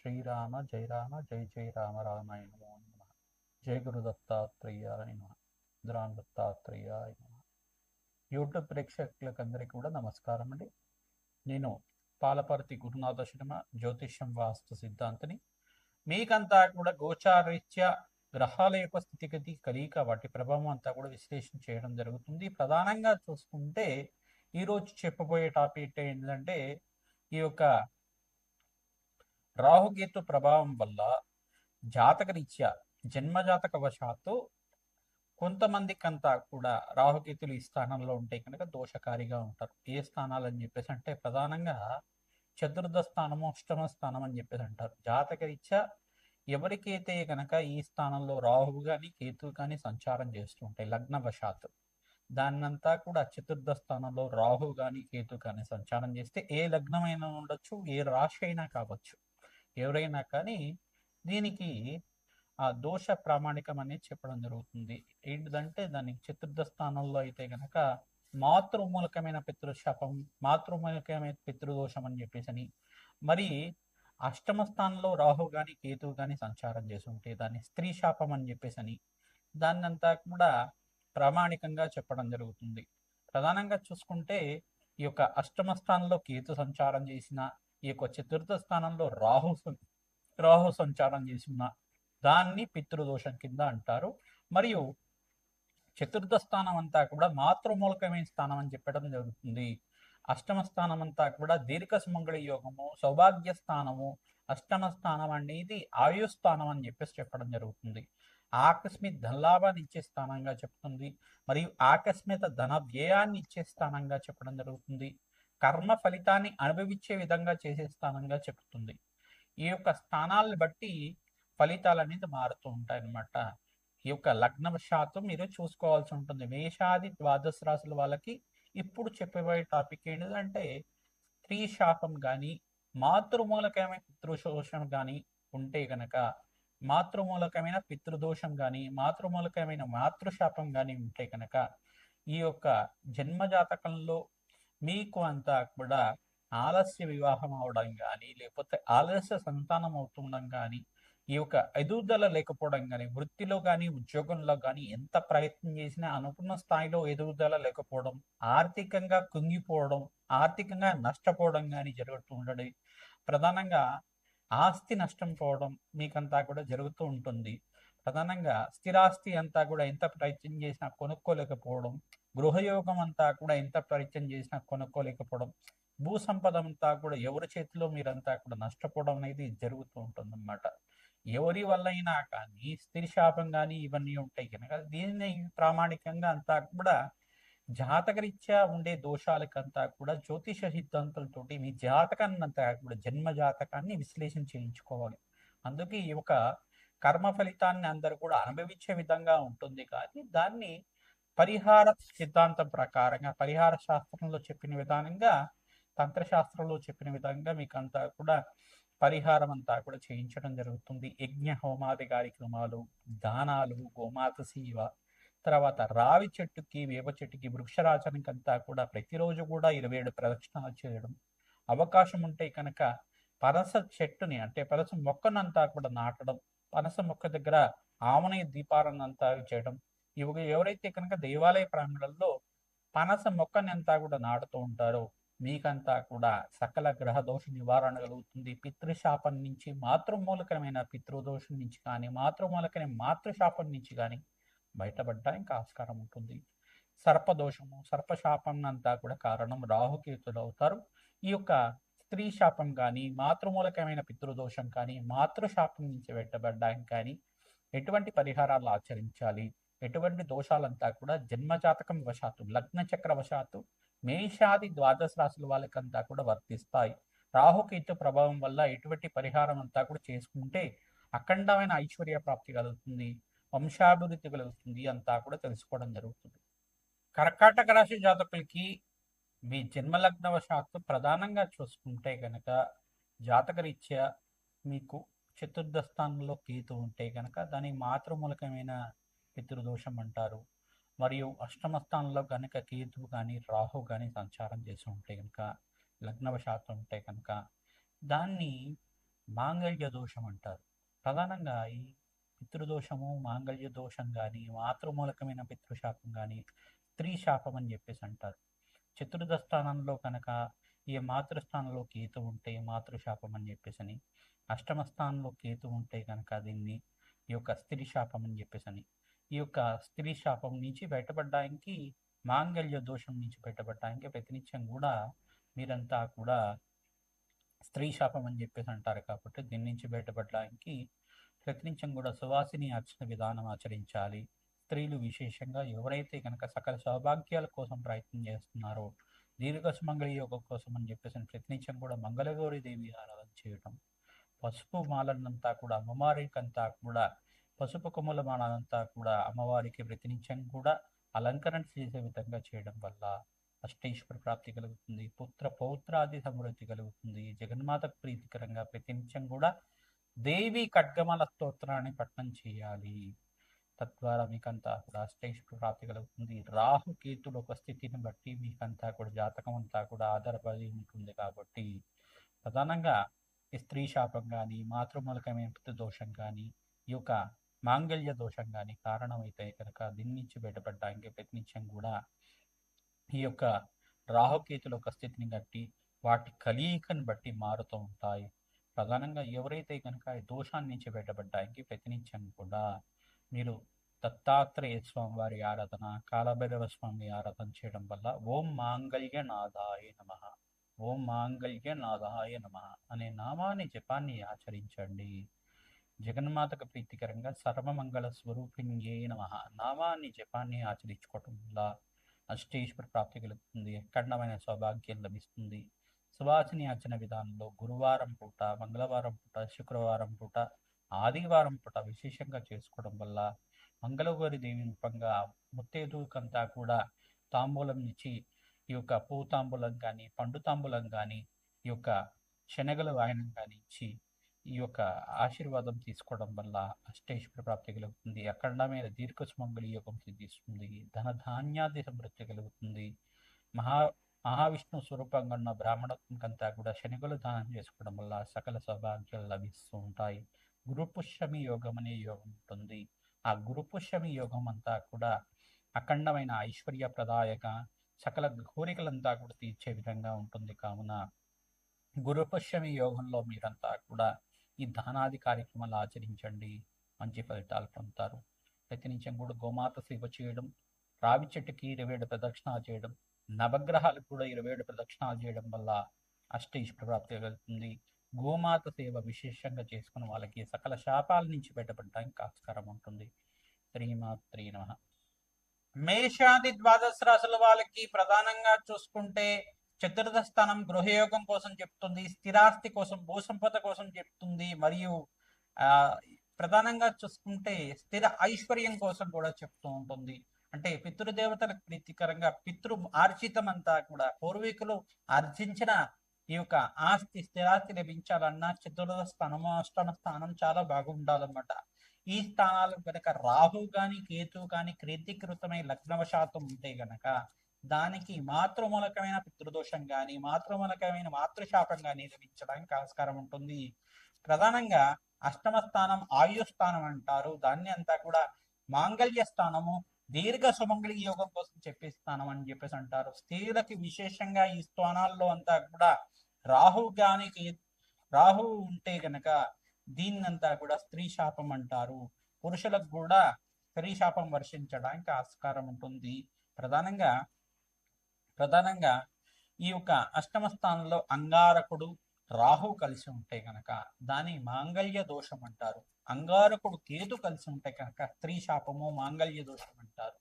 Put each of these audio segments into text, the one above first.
శ్రీరామ జయ రామ జయ జయ రామ రామాయ నమో నమ. జయ గురు దత్తాత్రేయాయ నమ. దురాన్ దత్తాత్రేయాయ నమ. యూట్యూబ్ ప్రేక్షకులకందరికీ కూడా నమస్కారం అండి. నేను పాలపర్తి గురునాథ శర్మ జ్యోతిష్యం వాస్తు సిద్ధాంతిని. మీకంతా కూడా గోచారీత్యా గ్రహాల యొక్క స్థితిగతి కలిక వాటి ప్రభావం అంతా కూడా విశ్లేషణ చేయడం జరుగుతుంది. ప్రధానంగా చూసుకుంటే ఈరోజు చెప్పబోయే టాపిక్ ఏంటంటే ఈ యొక్క రాహుకేతు ప్రభావం వల్ల జాతకరీత్యా జన్మజాతక వశాత్తు కొంతమందికంతా కూడా రాహుకేతులు ఈ స్థానంలో ఉంటే కనుక దోషకారిగా ఉంటారు. ఏ స్థానాలు అని చెప్పేసి అంటే ప్రధానంగా చతుర్థ స్థానము అష్టమ స్థానం అని చెప్పేసి అంటారు. జాతకరీత్యా ఎవరికైతే కనుక ఈ స్థానంలో రాహువు కానీ కేతువు కానీ సంచారం చేస్తూ ఉంటాయి లగ్న వశాత్తు దాన్నంతా కూడా చతుర్థ స్థానంలో రాహు కానీ కేతు కానీ సంచారం చేస్తే ఏ లగ్నమైనా ఉండొచ్చు ఏ రాశి అయినా కావచ్చు. ఎవరైనా కానీ దీనికి ఆ దోష ప్రామాణికం అనేది చెప్పడం జరుగుతుంది. ఏంటిదంటే దానికి చతుర్థ స్థానంలో అయితే గనక మాతృమూలకమైన పితృశాపం మాతృమూలకమైన పితృదోషం అని చెప్పేసి అని మరి అష్టమ స్థానంలో రాహు గాని కేతువు గాని సంచారం చేస్తుంటే దాన్ని స్త్రీ శాపం అని చెప్పేసి అని దాన్నంతా కూడా ప్రామాణికంగా చెప్పడం జరుగుతుంది. ప్రధానంగా చూసుకుంటే ఈ యొక్క అష్టమ స్థానంలో కేతు సంచారం చేసిన ఈ యొక్క చతుర్థ స్థానంలో రాహు సం- రాహు సంచారం చేసిన దాన్ని పితృదోషం కింద అంటారు. మరియు చతుర్థ స్థానం అంతా కూడా మాతృమూలకమైన స్థానం అని చెప్పడం జరుగుతుంది. అష్టమ స్థానం అంతా కూడా దీర్ఘ సుమంగళ యోగము సౌభాగ్య స్థానము అష్టమ స్థానం అనేది ఆయు స్థానం అని చెప్పేసి చెప్పడం జరుగుతుంది. ఆకస్మిక ధనలాభాన్ని ఇచ్చే స్థానంగా చెప్తుంది. మరియు ఆకస్మిక ధన వ్యయాన్ని ఇచ్చే స్థానంగా చెప్పడం జరుగుతుంది. కర్మ ఫలితాన్ని అనుభవించే విధంగా చేసే స్థానంగా చెప్తుంది. ఈ యొక్క స్థానాలను బట్టి ఫలితాలు అనేది మారుతూ ఉంటాయి అన్నమాట. ఈ యొక్క లగ్న శాతం మీరు చూసుకోవాల్సి ఉంటుంది. మేషాది ద్వాదశ రాశుల వాళ్ళకి ఇప్పుడు చెప్పబోయే టాపిక్ ఏంటంటే స్త్రీ శాపం కానీ మాతృమూలకమైన పితృశోషం కానీ ఉంటే గనక మాతృమూలకమైన పితృదోషం కానీ మాతృమూలకమైన మాతృశాపం కానీ ఉంటే కనుక ఈ యొక్క జన్మ జాతకంలో మీకు అంతా కూడా ఆలస్య వివాహం అవడం కానీ లేకపోతే ఆలస్య సంతానం అవుతుండడం కానీ ఈ యొక్క ఎదుగుదల లేకపోవడం కానీ వృత్తిలో కానీ ఉద్యోగంలో కానీ ఎంత ప్రయత్నం చేసినా అనుకున్న స్థాయిలో ఎదుగుదల లేకపోవడం ఆర్థికంగా కుంగిపోవడం ఆర్థికంగా నష్టపోవడం కానీ జరుగుతూ ఉండడం ప్రధానంగా ఆస్తి నష్టం పోవడం మీకంతా కూడా జరుగుతూ ఉంటుంది. ప్రధానంగా స్థిరాస్తి అంతా కూడా ఎంత ప్రయత్నం చేసినా కొనుక్కోలేకపోవడం గృహయోగం అంతా కూడా ఎంత పరిచయం చేసినా కొనుక్కోలేకపోవడం భూ సంపద అంతా కూడా ఎవరి చేతిలో మీరంతా కూడా నష్టపోవడం అనేది జరుగుతూ ఉంటుంది అన్నమాట ఎవరి వల్ల అయినా కానీ స్త్రీ శాపం కానీ ఇవన్నీ ఉంటాయి కనుక దీన్ని ప్రామాణికంగా అంతా కూడా జాతకరీత్యా ఉండే దోషాలకంతా కూడా జ్యోతిష సిద్ధాంతులతో మీ జాతకాన్ని అంతా కూడా జన్మ జాతకాన్ని విశ్లేషణ చేయించుకోవాలి. అందుకే ఈ యొక్క కర్మ ఫలితాన్ని అందరూ కూడా అనుభవించే విధంగా ఉంటుంది. కానీ దాన్ని పరిహార సిద్ధాంతం ప్రకారంగా పరిహార శాస్త్రంలో చెప్పిన విధానంగా తంత్రశాస్త్రంలో చెప్పిన విధంగా మీకు అంతా కూడా పరిహారం అంతా కూడా చేయించడం జరుగుతుంది. యజ్ఞ హోమాది కార్యక్రమాలు దానాలు గోమాత సేవ తర్వాత రావి చెట్టుకి వేప చెట్టుకి వృక్షరాచనకి అంతా కూడా ప్రతిరోజు కూడా ఇరవై ఏడు ప్రదక్షిణాలు చేయడం అవకాశం ఉంటే కనుక పనస చెట్టుని అంటే పనస మొక్కనంతా కూడా నాటడం పనస మొక్క దగ్గర ఆమనయ దీపాలను అంతా చేయడం ఇవి ఎవరైతే కనుక దేవాలయ ప్రాంగణంలో పనస మొక్కని అంతా కూడా నాటుతూ ఉంటారో మీకంతా కూడా సకల గ్రహ దోష నివారణ కలుగుతుంది. పితృశాపం నుంచి మాతృమూలకమైన పితృదోషం నుంచి కానీ మాతృమూలకమైన మాతృశాపం నుంచి కానీ బయటపడ్డానికి ఆస్కారం ఉంటుంది. సర్పదోషము సర్పశాపం అంతా కూడా కారణం రాహుకేతులు అవుతారు. ఈ యొక్క స్త్రీ శాపం కానీ మాతృమూలకమైన పితృదోషం కానీ మాతృశాపం నుంచి బయటపడడానికి కానీ ఎటువంటి పరిహారాలు ఆచరించాలి? ఎటువంటి దోషాలంతా కూడా జన్మజాతకం వశాత్తు లగ్న చక్ర వశాత్తు మేషాది ద్వాదశ రాశుల వాళ్ళకంతా కూడా వర్తిస్తాయి. రాహుకేతు ప్రభావం వల్ల ఎటువంటి పరిహారం అంతా కూడా చేసుకుంటే అఖండమైన ఐశ్వర్య ప్రాప్తి కలుగుతుంది వంశాభివృద్ధి కలుగుతుంది అంతా కూడా తెలుసుకోవడం జరుగుతుంది. కర్కాటక రాశి జాతకులకి మీ జన్మలగ్నవశాత్తు ప్రధానంగా చూసుకుంటే కనుక జాతకరీత్యా మీకు చతుర్థ స్థానంలో కేతు ఉంటే కనుక దానికి మాతృమూలకమైన పితృదోషం అంటారు. మరియు అష్టమ స్థానంలో కనుక కేతు కానీ రాహు కానీ సంచారం చేసి ఉంటే కనుక లగ్నవశాతం ఉంటే కనుక దాన్ని మాంగళ్య దోషం అంటారు. ప్రధానంగా ఈ పితృదోషము మాంగళ్య దోషం కానీ మాతృమూలకమైన పితృశాపం కానీ స్త్రీ శాపం అని చెప్పేసి అంటారు. చతుర్థ స్థానంలో కనుక ఈ మాతృస్థానంలో కేతు ఉంటే మాతృశాపం అని చెప్పేసి అని అష్టమ స్థానంలో కేతు ఉంటే కనుక దీన్ని ఈ యొక్క స్త్రీ శాపం అని చెప్పేసి అని ఈ యొక్క స్త్రీ శాపం నుంచి బయటపడడానికి మాంగళ్య దోషం నుంచి బయటపడడానికి ప్రతినిత్యం కూడా మీరంతా కూడా స్త్రీ శాపం అని చెప్పేసి అంటారు కాబట్టి దీని నుంచి బయటపడడానికి ప్రతినిత్యం కూడా సువాసిని అర్చన విధానం ఆచరించాలి. స్త్రీలు విశేషంగా ఎవరైతే కనుక సకల సౌభాగ్యాల కోసం ప్రయత్నం చేస్తున్నారో దీర్ఘ సుమంగళి యోగం కోసం అని చెప్పేసి ప్రతినిత్యం కూడా మంగళగౌరి దేవి ఆరాధన చేయటం పసుపు మాలన్నంతా కూడా అమ్మవారికంతా కూడా పసుపు కొమ్మల మాలనంతా కూడా అమ్మవారికి ప్రతినిత్యం కూడా అలంకరణ చేసే విధంగా చేయడం వల్ల అష్టేశ్వర ప్రాప్తి కలుగుతుంది. పుత్ర పౌత్రాది సమృద్ధి కలుగుతుంది. జగన్మాత ప్రీతికరంగా ప్రతినిత్యం కూడా దేవి ఖడ్గమల స్తోత్రాన్ని పఠనం చేయాలి. తద్వారా మీకంతా కూడా అష్టేశ్వర ప్రాప్తి కలుగుతుంది. రాహు కేతుల ఒక స్థితిని బట్టి మీకంతా కూడా జాతకం అంతా కూడా ఆధారపడి ఉంటుంది కాబట్టి ప్రధానంగా స్త్రీ శాపం కానీ మాతృమూలకమైన దోషం కానీ ఈ యొక్క మాంగళ్య దోషం కానీ కారణమైతే కనుక దీని నుంచి బయటపడడానికి ప్రయత్నించం కూడా ఈ యొక్క రాహుకేతుల యొక్క స్థితిని బట్టి వాటి కలీకను బట్టి మారుతూ ఉంటాయి. ప్రధానంగా ఎవరైతే కనుక ఈ దోషాన్ని నుంచి బయటపడడానికి ప్రయత్నించం కూడా మీరు దత్తాత్రేయ స్వామి వారి ఆరాధన కాలభైరవ స్వామి ఆరాధన చేయడం వల్ల ఓం మాంగళ్య నాదాయ నమ ఓం మాంగళ్య నాదాయ నమ అనే నామాన్ని జపాన్ని ఆచరించండి. జగన్మాతకు ప్రీతికరంగా సర్వమంగళ స్వరూపిణ్యే నమ. నామాన్ని జపాన్ని ఆచరించుకోవటం వల్ల అష్టేశ్వర ప్రాప్తి కలుగుతుంది అఖండమైన సౌభాగ్యం లభిస్తుంది. సువాసిని అర్చన విధానంలో గురువారం పూట మంగళవారం పూట శుక్రవారం పూట ఆదివారం పూట విశేషంగా చేసుకోవడం వల్ల మంగళగౌరి దేవి రూపంగా ముత్తేదుకంతా కూడా తాంబూలం ఇచ్చి ఈ యొక్క పూ తాంబూలం కానీ పండు తాంబూలం కానీ ఈ యొక్క శనగలు వాయనం కానీ ఇచ్చి ఈ యొక్క ఆశీర్వాదం తీసుకోవడం వల్ల అష్టేశ్వర ప్రాప్తి కలుగుతుంది. అఖండమైన దీర్ఘ సుమంగళి యోగం సిద్ధిస్తుంది. ధన ధాన్యాది సమృద్ధి కలుగుతుంది. మహా మహావిష్ణు స్వరూపంగా ఉన్న బ్రాహ్మణత్వంకంతా కూడా శనిగలు దానం చేసుకోవడం వల్ల సకల సౌభాగ్యాలు లభిస్తూ ఉంటాయి. గురుపుష్యమి యోగం అనే యోగం ఉంటుంది. ఆ గురుపుష్యమి యోగం అంతా కూడా అఖండమైన ఐశ్వర్య ప్రదాయక సకల కోరికలంతా కూడా తీర్చే విధంగా ఉంటుంది. కావున గురుపుష్యమి యోగంలో మీరంతా కూడా ఈ దానాది కార్యక్రమాలు ఆచరించండి. మంచి ఫలితాలు పొందుతారు. ప్రతినిత్యం కూడా గోమాత సేవ చేయడం రావి చెట్టుకి ఇరవై ఏడు ప్రదక్షిణాలు చేయడం నవగ్రహాలకు కూడా ఇరవై ఏడు ప్రదక్షిణాలు చేయడం వల్ల అష్టైశ్వర ప్రాప్తి కలుగుతుంది. గోమాత సేవ విశేషంగా చేసుకున్న వాళ్ళకి సకల శాపాల నుంచి బయటపడడానికి ఆస్కారం ఉంటుంది. శ్రీమాత్రి నమ. మేషాది ద్వాదశ రాశుల వాళ్ళకి ప్రధానంగా చూసుకుంటే చతుర్థ స్థానం గృహయోగం కోసం చెప్తుంది స్థిరాస్తి కోసం భూసంపద కోసం చెప్తుంది మరియు ఆ ప్రధానంగా చూసుకుంటే స్థిర ఐశ్వర్యం కోసం కూడా చెప్తూ ఉంటుంది. అంటే పితృదేవతలకు ప్రీతికరంగా పితృ ఆర్జితం అంతా కూడా పూర్వీకులు ఆర్జించిన ఈ యొక్క ఆస్తి స్థిరాస్తి లభించాలన్నా చతుర్థ స్థానము అష్టమ స్థానం చాలా బాగుండాలన్నమాట. ఈ స్థానాలు కనుక రాహు గాని కేతు కానీ క్రీతికృతమై లగ్నవశాతం ఉంటే గనక దానికి మాతృమూలకమైన పితృదోషం గాని మాతృమూలకమైన మాతృశాపం గాని లభించడానికి ఆస్కారం ఉంటుంది. ప్రధానంగా అష్టమ స్థానం ఆయు స్థానం అంటారు. దాన్ని అంతా కూడా మాంగళ్య స్థానము దీర్ఘ సుమంగళి యోగం కోసం చెప్పే స్థానం అని చెప్పేసి అంటారు. స్త్రీలకి విశేషంగా ఈ స్థానాల్లో అంతా కూడా రాహు గానికి రాహు ఉంటే గనక దీన్నంతా కూడా స్త్రీ శాపం అంటారు. పురుషులకు కూడా స్త్రీ శాపం వర్షించడానికి ఆస్కారం ఉంటుంది. ప్రధానంగా ప్రధానంగా ఈ యొక్క అష్టమ స్థానంలో అంగారకుడు రాహు కలిసి ఉంటే కనుక దాని మాంగళ్య దోషం అంటారు. అంగారకుడు కేతు కలిసి ఉంటే కనుక స్త్రీ శాపము మాంగళ్య దోషం అంటారు.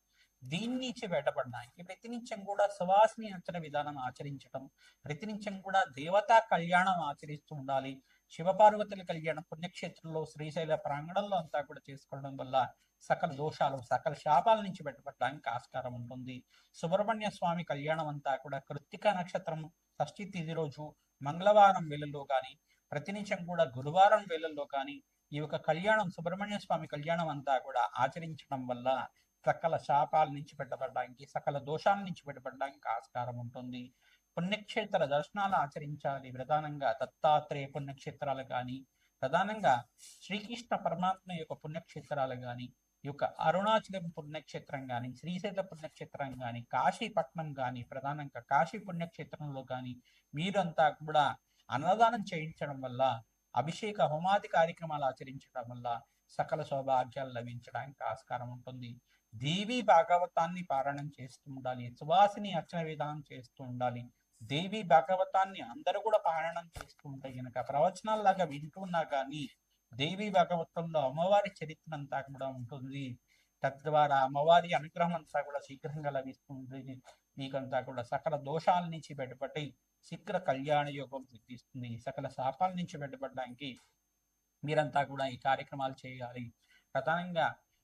దీని నుంచి బయటపడడానికి ప్రతినిత్యం కూడా సువాసిని అంచన విధానం ఆచరించటం ప్రతినిత్యం కూడా దేవతా కళ్యాణం ఆచరిస్తూ ఉండాలి. శివపార్వతుల కళ్యాణం పుణ్యక్షేత్రంలో శ్రీశైల ప్రాంగణంలో అంతా కూడా చేసుకోవడం వల్ల సకల దోషాలు సకల శాపాల నుంచి బయటపడడానికి ఆస్కారం ఉంటుంది. సుబ్రహ్మణ్య స్వామి కళ్యాణం అంతా కూడా కృత్తిక నక్షత్రం షష్ఠి తిథి రోజు మంగళవారం వేళల్లో కానీ ప్రతినిత్యం కూడా గురువారం వేళల్లో కానీ ఈ యొక్క కళ్యాణం సుబ్రహ్మణ్య స్వామి కళ్యాణం అంతా కూడా ఆచరించడం వల్ల సకల శాపాల నుంచి పెట్టబడడానికి సకల దోషాల నుంచి పెట్టబడడానికి ఆస్కారం ఉంటుంది. పుణ్యక్షేత్ర దర్శనాలు ఆచరించాలి ప్రధానంగా. దత్తాత్రేయ పుణ్యక్షేత్రాలు కానీ ప్రధానంగా శ్రీకృష్ణ పరమాత్మ యొక్క పుణ్యక్షేత్రాలు కానీ ఈ యొక్క అరుణాచలం పుణ్యక్షేత్రం కానీ శ్రీశైల పుణ్యక్షేత్రం కానీ కాశీపట్నం కానీ ప్రధానంగా కాశీ పుణ్యక్షేత్రంలో కానీ మీరంతా కూడా అన్నదానం చేయించడం వల్ల అభిషేక హోమాది కార్యక్రమాలు ఆచరించడం వల్ల సకల సౌభాగ్యాలు లభించడానికి ఆస్కారం ఉంటుంది. దేవి భాగవతాన్ని పారాయణం చేస్తూ ఉండాలి సువాసిని అర్చన విధానం చేస్తూ ఉండాలి. దేవి భాగవతాన్ని అందరూ కూడా పారాయణం చేస్తూ ఉంటే గనక ప్రవచనాల్లాగా వింటున్నా కానీ దేవి భాగవతంలో అమ్మవారి చరిత్ర అంతా కూడా ఉంటుంది. తద్వారా అమ్మవారి అనుగ్రహం అంతా కూడా శీఘ్రంగా లభిస్తుంది మీకంతా కూడా సకల దోషాల నుంచి బయటపడి శీఘ్ర కళ్యాణ యోగం సిద్ధిస్తుంది. సకల శాపాల నుంచి బయటపడడానికి మీరంతా కూడా ఈ కార్యక్రమాలు చేయాలి. ప్రధానంగా